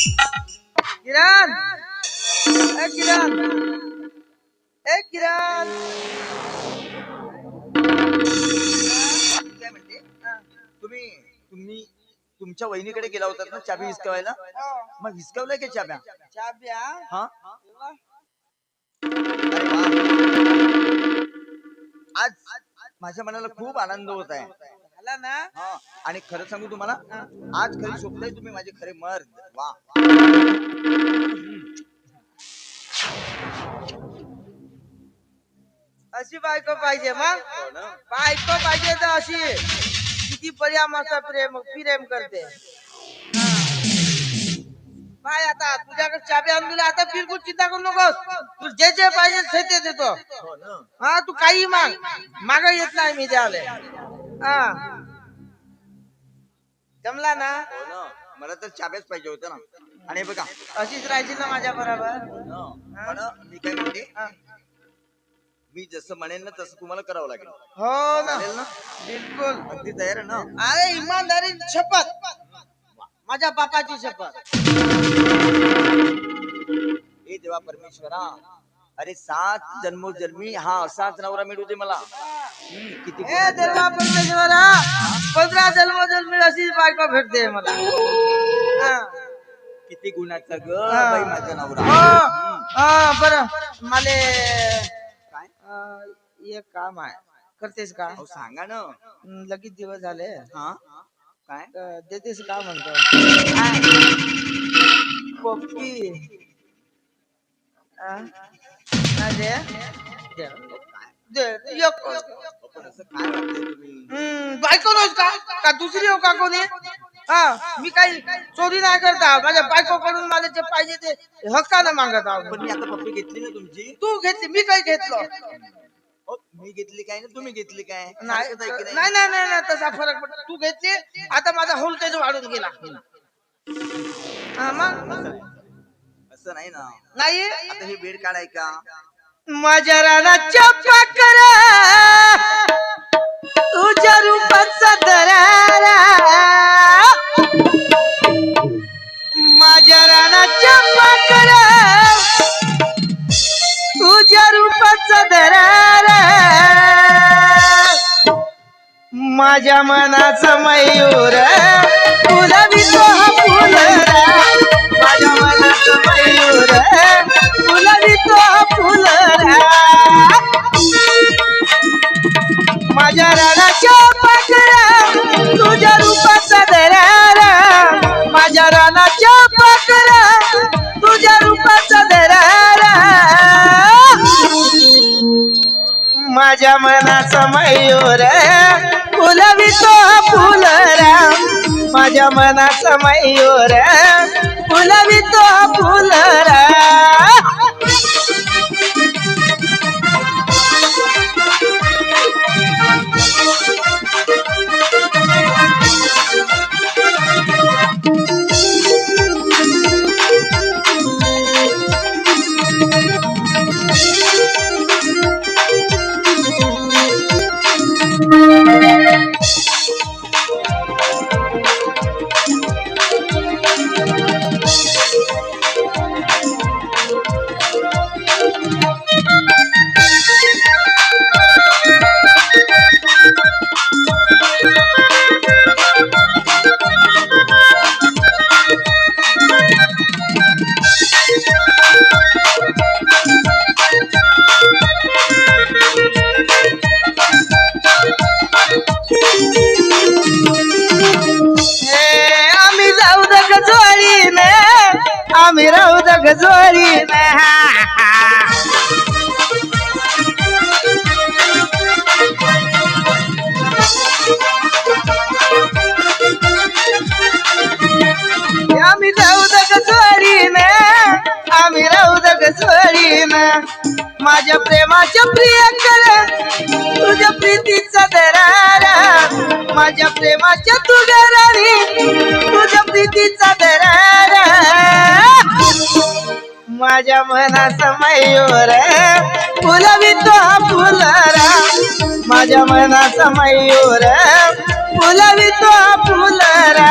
किरण. ए किरण. ए किरण. काय म्हणते? तुम्ही तुम्ही तुमच्या वहिनीकडे गेला होतात ना चाबी हिसकावायला मग हिसकावलंय का चाब्या? चाब्या? हा. आज माझ्या मनाला खूप आनंद होत आहे. झाला ना? हा. आणि खरं सांगू तुम्हाला आज खरी शोभताय तुम्ही माझे खरे मर्द वा. अशी बायको पाहिजे मग. हो? बायको पाहिजे तर अशी. किती पर्या मस्त प्रेम प्रेम करते. हा. पाय आता तुझ्याकडे चाबी आणून दिली आता बिलकुल चिंता करू नकोस. तू जे जे पाहिजे ते ते देतो. हो? हा तू काही माग. माग येत नाही मी द्याले हा. जमला ना? हो ना? मला तर चाब्याच पाहिजे होत्या ना. आणि हे बघा. अशीच राहायची ना माझ्या बरोबर? हो ना? पण मी काय म्हणते? मी जसं म्हणेन ना तसं तुम्हाला करावं लागेल. हो ना. चालेल ना? बिलकुल. अगदी तयार आहे ना? अरे इमानदारी शपथ. माझ्या बापाची शपथ. हे देवा परमेश्वरा. अरे सात जन्मोजन्मी हा असाच नवरा मिळू दे मला. किती पंधरा जन्म जन्मी अशीच बायको भेटते मला. हा. किती गुणाचा ग. बाई माझा नवरा. हो. बरं. मला काय? एक काम आहे. करतेस का? सांगा ना. लगेच दिवस झाले. हा? काय? देतेस का म्हणतो? पोपटी बायको नव्हत का? का दुसरी हो का कोणी? हा मी काही चोरी नाही करता माझ्या बायको कडून मला जे पाहिजे ते हक्कानं मागत आहोत पण मी आता पप्पी घेतली ना तुमची. तू घेतली मी काही घेतलो. हो, मी घेतली काय ना? तुम्ही घेतली काय? नाही नाही? नाही नाही, तसा फरक पडतो तू घेतली आता माझा होल्टेज वाढून गेला. हा, मग? असं नाही ना. नाही? आता हे बेड काढाय का? माझ्या रानाच्या पाकरा तुझ्या रूपाचा दरारा. माझ्या रानाच्या पाकरा तुझ्या रूपाचा दरारा. माझ्या मनाचा मयूर. तुला वितो फुलरा माझ्या मनाचा मयूर. माझ्या रानाच्या पाकरा तुझ्या रूपाचा दरारा. माझ्या रानाच्या पाकरा तुझ्या रूपाचा दरारा. माझ्या मनाचा मयूर फुलवितो फुलरा. माझ्या मनाचा मयूर फुलवितो फुलरा. हे आम्ही राहू द गजवारीने आम्ही जाऊ जोरी आम्ही राहू जोरी गजवारीने माझ्या प्रेमाच्या प्रियंकर तुझ्या प्रीतीचा दरारा. माझ्या प्रेमाच्या तुझ्या राणी तुझ्या प्रीतीचा दरारा. माझ्या मनाचा मयूर. फुलवितो फुलरा. माझ्या मनाचा मयूर. फुलवितो फुलरा.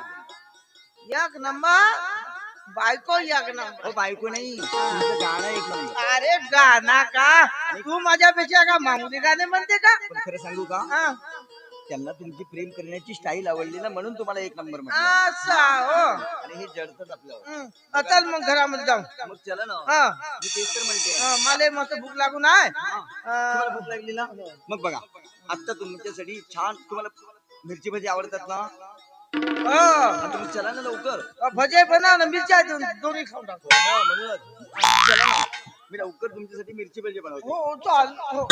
एक नंबर बायको एक नंबर हो बायको नाही. तुमचं गाणं एक नंबर अरे गाणा का? तू माझ्यापेक्षा का मामुली गाणे म्हणते का? पण खरं सांगू का? हा. त्यांना तुमची प्रेम करण्याची स्टाईल आवडली ना म्हणून तुम्हाला एक नंबर म्हटलं. असा हो. आणि हे जडतच आपल्यावर. हं. चल मग घरामध्ये जाऊ. मग चला ना. हा. मी तेच तर म्हणते. हा, मला मस्त भूक लागून आहे. तुम्हाला भूक लागली ना? मग बघा आता तुमच्यासाठी छान तुम्हाला मिरची भजी आवडतात ना? हो. आता तुम्ही चला ना लवकर. भजे बनव ना मिरच्या दोन- दोन्ही खाऊन टाकू. हो म्हणूनच. चला ना. मी लवकर तुमच्यासाठी मिरची भजी बनवतो. हो चाल. हो.